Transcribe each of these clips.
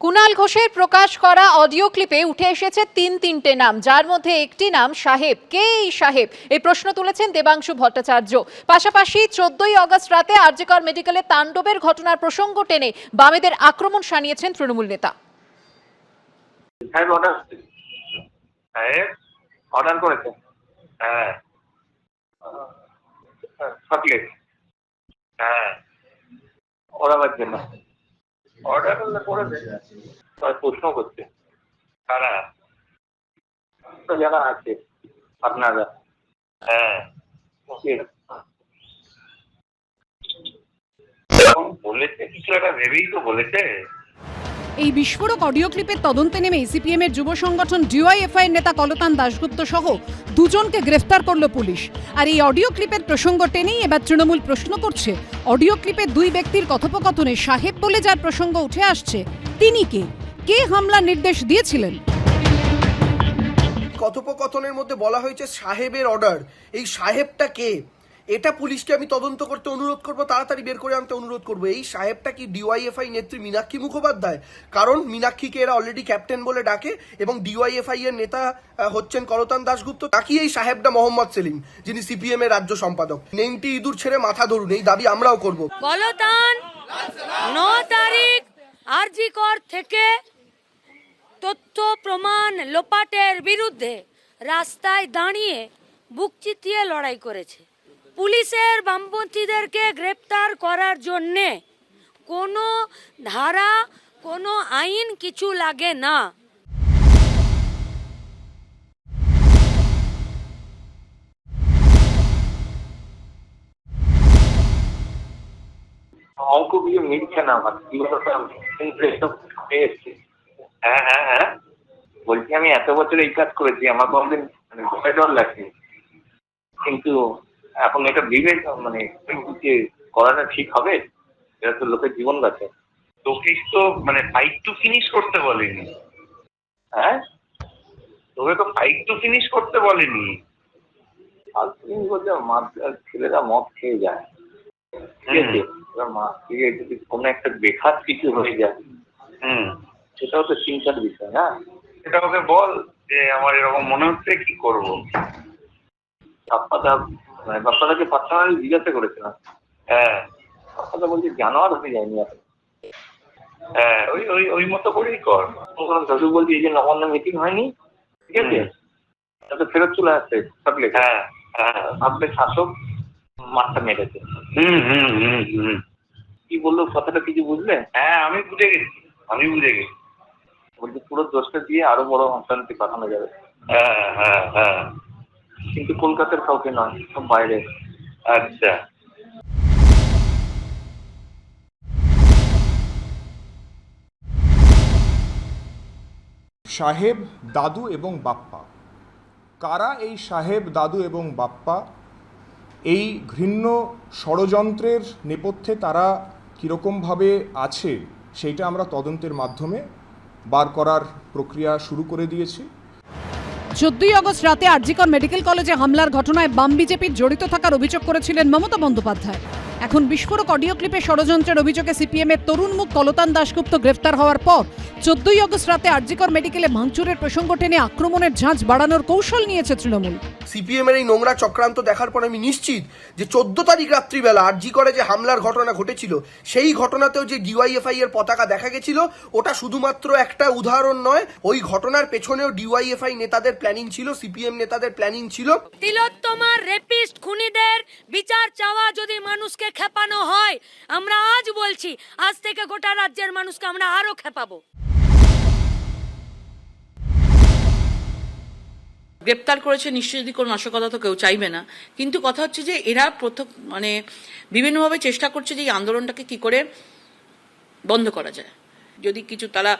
কুণাল ঘোষের প্রকাশ করা অডিও ক্লিপে উঠে এসেছে তিন তিনটে নাম, যার মধ্যে একটি নাম সাহেব। কে এই সাহেব? এই প্রশ্ন তুলেছেন দেবাংশু ভট্টাচার্য। পাশাপাশি চোদ্দই অগস্ট রাতে আরজিকর মেডিকেলে তাণ্ডবের ঘটনার প্রসঙ্গ টেনে বামেদের আক্রমণ সানিয়েছেন তৃণমূল নেতা। হ্যাঁ। চকলেট হ্যাঁ। ওরাবার জন্য অর্ডার করলে করে দেয়। তার প্রশ্ন করছে কারা? তো যারা আছে আপনারা। হ্যাঁ। বলেছে কিছু একটা ভেবেই তো বলেছে। এই বিস্ফোরক অডিও ক্লিপের তদন্তে নেমে সিপিএম এর যুব সংগঠন ডিওয়াইএফআই এর নেতা কলতান দাশগুপ্ত সহ দুজনকে গ্রেফতার করল পুলিশ। আর এই অডিও ক্লিপের প্রসঙ্গ টেনেই এবার তৃণমূল প্রশ্ন করছে অডিও ক্লিপে দুই ব্যক্তির কথোপকথনে সাহেব বলে যার প্রসঙ্গ উঠে আসছে, তিনি কে? কে হামলা নির্দেশ দিয়েছিলেন? কথোপকথনের মধ্যে বলা হয়েছে সাহেবের অর্ডার। এই সাহেবটা কে? এটা পুলিশকে আমি তদন্ত করতে অনুরোধ করব, তাড়াতাড়ি বের করে আনতে অনুরোধ করব। এই সাহেবটা কি ডিওয়াইএফআই নেত্রী মীনাক্ষী মুখোপাধ্যায়? কারণ মীনাক্ষীকে এরা অলরেডি ক্যাপ্টেন বলে ডাকে এবং ডিওয়াইএফআই এর নেতা হচ্ছেন করতান দাশগুপ্ত। নাকি এই সাহেবটা মোহাম্মদ সেলিম, যিনি সিপিএম এর রাজ্য সম্পাদক। নেংটি ইঁদুর ছেড়ে মাথা ধরুন, এই দাবি আমরাও করব। ন তারিখ আরজিকর থেকে তথ্য প্রমাণ লোপাটের বিরুদ্ধে রাস্তায় দাঁড়িয়ে বুক চিতিয়ে লড়াই করেছে। পুলিশের বামপন্থীদেরকে গ্রেপ্তার করার জন্যে কোনো ধারা, কোনো আইন কিছু লাগে না। মিলছে না আমার হ্যাঁ হ্যাঁ হ্যাঁ। বলছি আমি এত বছর এই কাজ করেছি, আমার কোনদিন মানে ভয় ডর লাগছে কিন্তু এখন এটা বিবেক মানে যে করাটা ঠিক হবে এটা তো লোকের জীবন বাঁচে তোকে তো মানে ফাইট টু ফিনিশ করতে বলেনি। হ্যাঁ? তোকে তো ফাইট টু ফিনিশ করতে বলেনি। মা ছেলেরা মদ খেয়ে যায়। ঠিক আছে? এবার মাছ থেকে যদি কোনো একটা বেখাত কিছু হয়ে যায় হুম। সেটাও তো চিন্তার বিষয় না? সেটা ওকে বল যে আমার এরকম মনে হচ্ছে কি করব? বাপ্পাদাকে পার্সোনালি জিজ্ঞাসা করেছিলাম? হ্যাঁ। বাপ্পাদা বলছে জানোয়ার হয়ে যায়নি হ্যাঁ ওই ওই ওই মতো করেই কর। বলছি এই যে নবান্ন মিটিং হয়নি? ঠিক আছে? তাতে ফেরত চলে আসছে হ্যাঁ হ্যাঁ। শাসক মাঠটা মেরেছে হুম হুম হুম হুম। কি বলল কথাটা কিছু বুঝলে? হ্যাঁ আমি বুঝে গেছি। আমি বুঝে গেছি। বলছি পুরো দোষটা দিয়ে আরও বড় অশান্তি পাঠানো যাবে। হ্যাঁ হ্যাঁ হ্যাঁ। কিন্তু কলকাতার কাউকে নয় সব বাইরে। আচ্ছা। সাহেব দাদু এবং বাপ্পা। কারা এই সাহেব দাদু এবং বাপ্পা? এই ঘৃণ্য ষড়যন্ত্রের নেপথ্যে তারা কীরকমভাবে আছে সেইটা আমরা তদন্তের মাধ্যমে বার করার প্রক্রিয়া শুরু করে দিয়েছি। চোদ্দই অগস্ট রাতে আরজিকর মেডিকেল কলেজে হামলার ঘটনায় বাম বিজেপির জড়িত থাকার অভিযোগ করেছিলেন মমতা বন্দ্যোপাধ্যায়। এখন বিস্ফোরক অডিও ক্লিপে ষড়যন্ত্রের অভিযোগে সিপিএম এর তরুণ মুখ কলতান দাশগুপ্ত গ্রেফতার হওয়ার পর চোদ্দই অগস্ট রাতে আরজিকর মেডিকেলে ভাঙচুরের প্রসঙ্গ টেনে আক্রমণের ঝাঁজ বাড়ানোর কৌশল নিয়েছে তৃণমূল। সিপিএম এর এই নোংরা চক্রান্ত দেখার পর আমি নিশ্চিত যে চোদ্দ তারিখ রাত্রিবেলা আরজি করে যে হামলার ঘটনা ঘটেছিল, সেই ঘটনাতেও যে ডিওয়াইএফআই এর পতাকা দেখা গেছিল, ওটা শুধুমাত্র একটা উদাহরণ নয়, ওই ঘটনার পেছনেও ডিওয়াইএফআই নেতাদের প্ল্যানিং ছিল, সিপিএম নেতাদের প্ল্যানিং ছিল। তিলোত্তমার রেপিস্ট খুনিদের বিচার চাওয়া যদি মানুষকে খেপানো হয়, আমরা আজ বলছি, আজ থেকে গোটা রাজ্যের মানুষকে আমরা আরও খেপাবো। গ্রেপ্তার করেছে, নিশ্চয়ই যদি কোনো নাশকতা তো কেউ চাইবে না। কিন্তু কথা হচ্ছে যে এরা প্রথম মানে বিভিন্নভাবে চেষ্টা করছে যে এই আন্দোলনটাকে কি করে বন্ধ করা যায়। যদি কিছু তারা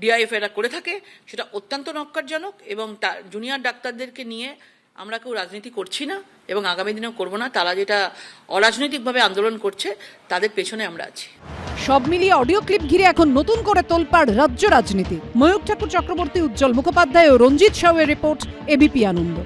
ডিআইএফ এরা করে থাকে, সেটা অত্যন্ত নক্কারজনক এবং তা জুনিয়র ডাক্তারদেরকে নিয়ে আমরা কেউ রাজনীতি করছি না এবং আগামী দিনেও করব না। তারা যেটা অরাজনৈতিকভাবে আন্দোলন করছে, তাদের পেছনে আমরা আছি। সব মিলিয়ে অডিও ক্লিপ ঘিরে এখন নতুন করে তোলপাড় রাজ্য রাজনীতি। ময়ূক ঠাকুর চক্রবর্তী, উজ্জ্বল মুখোপাধ্যায় ও রঞ্জিত সাউয়ের রিপোর্ট এবিপি আনন্দ